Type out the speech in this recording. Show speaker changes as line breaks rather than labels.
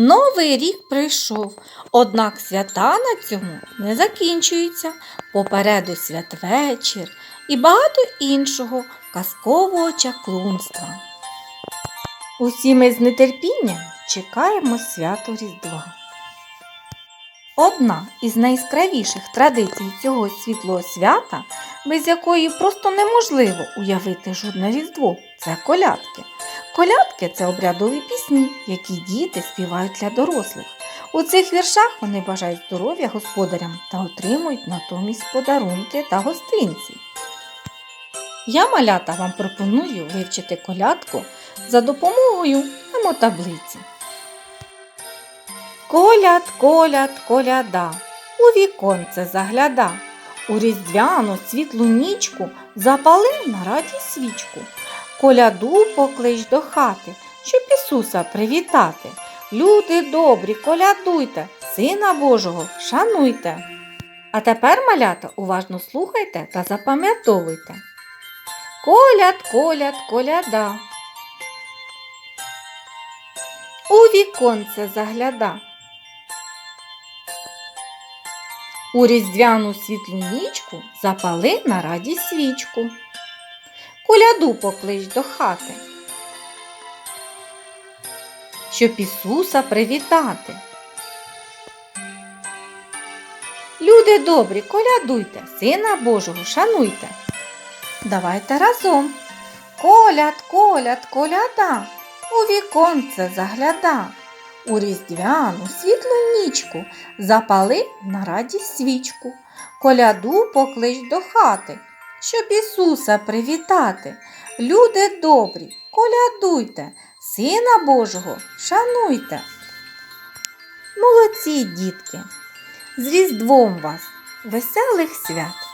Новий рік прийшов, однак свята на цьому не закінчуються. Попереду святвечір і багато іншого казкового чаклунства. Усі ми з нетерпінням чекаємо свято Різдва. Одна із найяскравіших традицій цього світлого свята, без якої просто неможливо уявити жодне Різдво, це колядки. Колядки це обрядові пісні, які діти співають для дорослих. У цих віршах вони бажають здоров'я господарям та отримують натомість подарунки та гостинці. Я, малята, вам пропоную вивчити колядку за допомогою емотаблиці. Коляд, коляд, коляда, у віконце загляда, у різдвяну світлу нічку запали на раді свічку. Коляду поклич до хати, щоб Ісуса привітати. Люди добрі, колядуйте, Сина Божого шануйте. А тепер, малята, уважно слухайте та запам'ятовуйте. Коляд, коляд, коляда. У віконце загляда. У різдвяну світлу нічку запали на раді свічку. Коляду поклич до хати, щоб Ісуса привітати. Люди добрі, колядуйте, Сина Божого шануйте. Давайте разом. Коляд, коляд, коляда, у віконце загляда, у різдвяну світлу нічку запали на раді свічку, коляду поклич до хати, щоб Ісуса привітати. Люди добрі, колядуйте, Сина Божого шануйте. Молодці, дітки! З Різдвом вас, веселих свят!